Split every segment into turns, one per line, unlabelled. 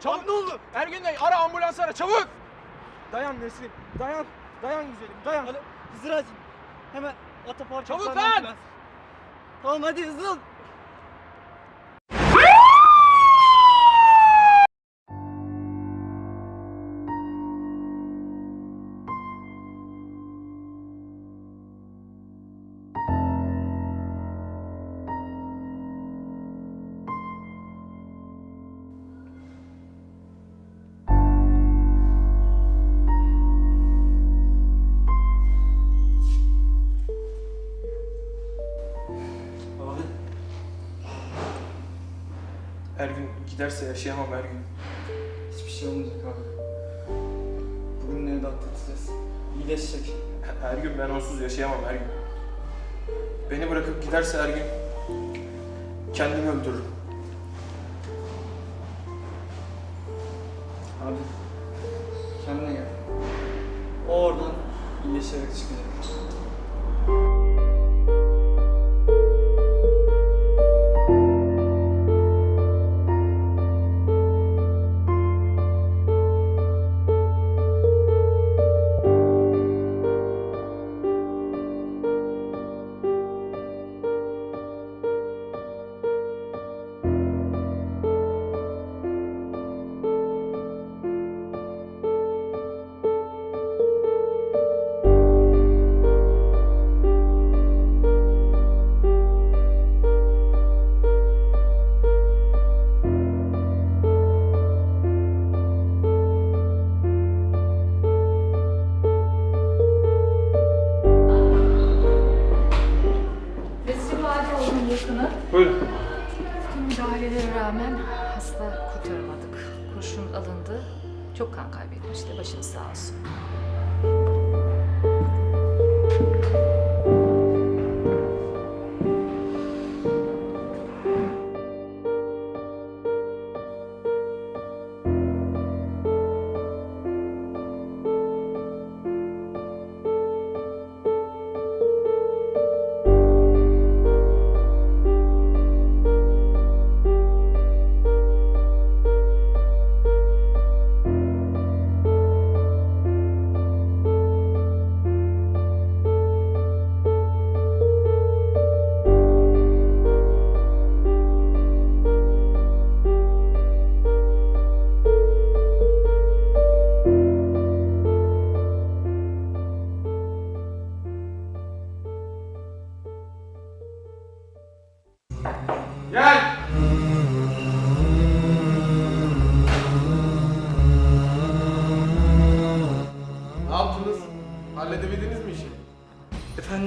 Çabuk ne oldu? Ergün Bey ara ambulans ara çabuk. Dayan Nesrin. Dayan. Dayan güzelim dayan.
Hadi hızır acil. Hemen otopark
Çabuk
hastaneye
lan!
ambulans. Tamam hadi hızlı ol.
Ergün giderse yaşayamam Ergün.
Hiçbir şey olmayacak abi. Bugünleri de atlatacağız. İyileşecek.
Ergün ben onsuz yaşayamam Ergün. Beni bırakıp giderse Ergün kendimi öldürürüm.
Abi kendine gel. O oradan iyileşerek çıkacak.
Rağmen hasta kurtaramadık. Kurşun alındı. Çok kan kaybetmişti. Başınız sağ olsun.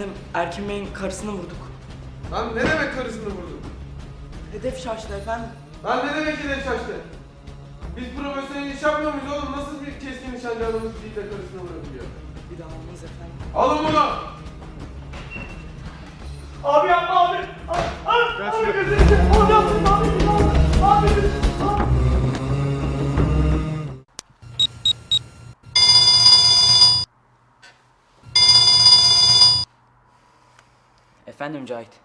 Efendim Erkin Bey'in karısını vurduk.
Lan ne demek karısını vurdun?
Hedef şaştı efendim.
Lan ne demek hedef şaştı? Biz profesyonel iş yapmıyor muyuz oğlum? Nasıl bir keskin nişancı adamız değil de karısını vurabiliyor?
Bir daha olmaz efendim.
Alın bunu!
Abi yapma abi. Abi, abi, abi gözünü seveyim. Abi yapma abi. Abi, abi,
Efendim Cahit.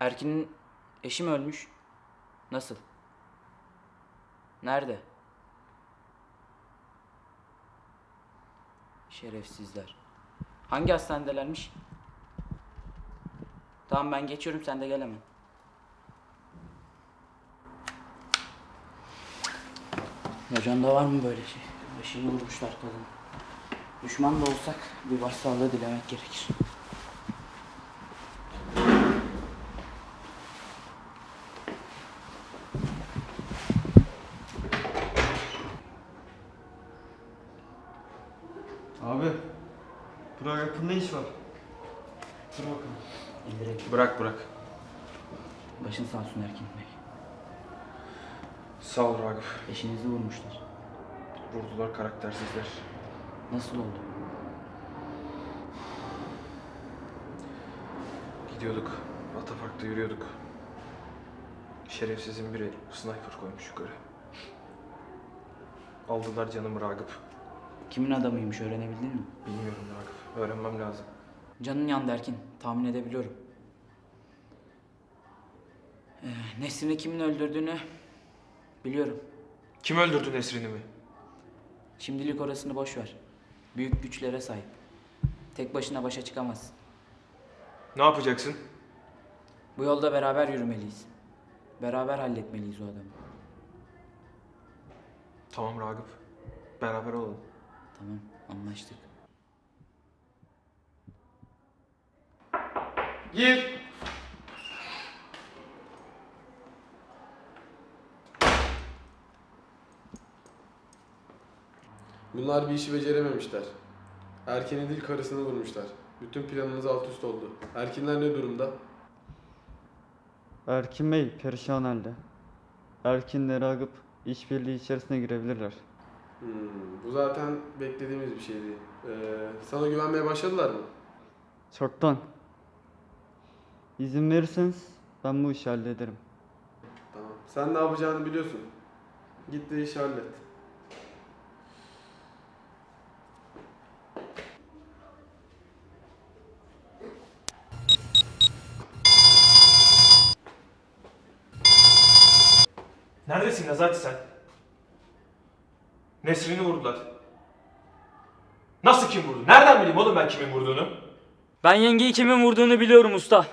Erkin'in eşi mi ölmüş? Nasıl? Nerede? Şerefsizler. Hangi hastanedelermiş? Tamam ben geçiyorum sen de gel hemen. Hocanda var mı böyle şey? Eşini vurmuşlar kadın. Düşman da olsak bir başsağlığı dilemek gerekir.
Abi, Ne iş var? Dur bakalım.
İndirelim.
Bırak bırak.
Başın sağ olsun Erkin Bey.
Sağ ol Ragıp.
Eşinizi vurmuşlar.
Vurdular karaktersizler.
Nasıl oldu?
Gidiyorduk. Ataparkta yürüyorduk. Şerefsizin biri sniper koymuş yukarı. Aldılar canımı Ragıp.
Kimin adamıymış öğrenebildin mi?
Bilmiyorum Ragıp. Öğrenmem lazım.
Canın yandı Erkin. Tahmin edebiliyorum. Ee, Nesrin'i kimin öldürdüğünü Biliyorum.
Kim öldürdü Nesrin'i mi?
Şimdilik orasını boş ver. Büyük güçlere sahip. Tek başına başa çıkamazsın.
Ne yapacaksın?
Bu yolda beraber yürümeliyiz. Beraber halletmeliyiz o adamı.
Tamam Ragıp. Beraber olalım.
Tamam, anlaştık.
Gir. Bunlar bir işi becerememişler. Erken'i değil karısını vurmuşlar. Bütün planımız alt üst oldu. Erkinler ne durumda?
Erkin Bey perişan halde. Erkin'le Ragıp işbirliği içerisine girebilirler.
Hmm, bu zaten beklediğimiz bir şeydi. Ee, sana güvenmeye başladılar mı?
Çoktan. İzin verirseniz ben bu işi hallederim.
Tamam. Sen ne yapacağını biliyorsun. Git de işi hallet.
Neredesin Nazati sen? Nesrin'i vurdular. Nasıl kim vurdu? Nereden bileyim oğlum ben kimin vurduğunu?
Ben yengeyi kimin vurduğunu biliyorum usta.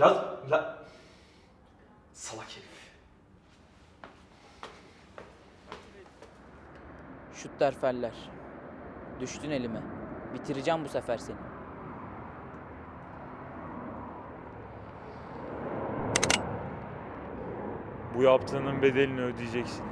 La... La... Salak herif.
Şut feller. Düştün elime. Bitireceğim bu sefer seni.
Bu yaptığının bedelini ödeyeceksin.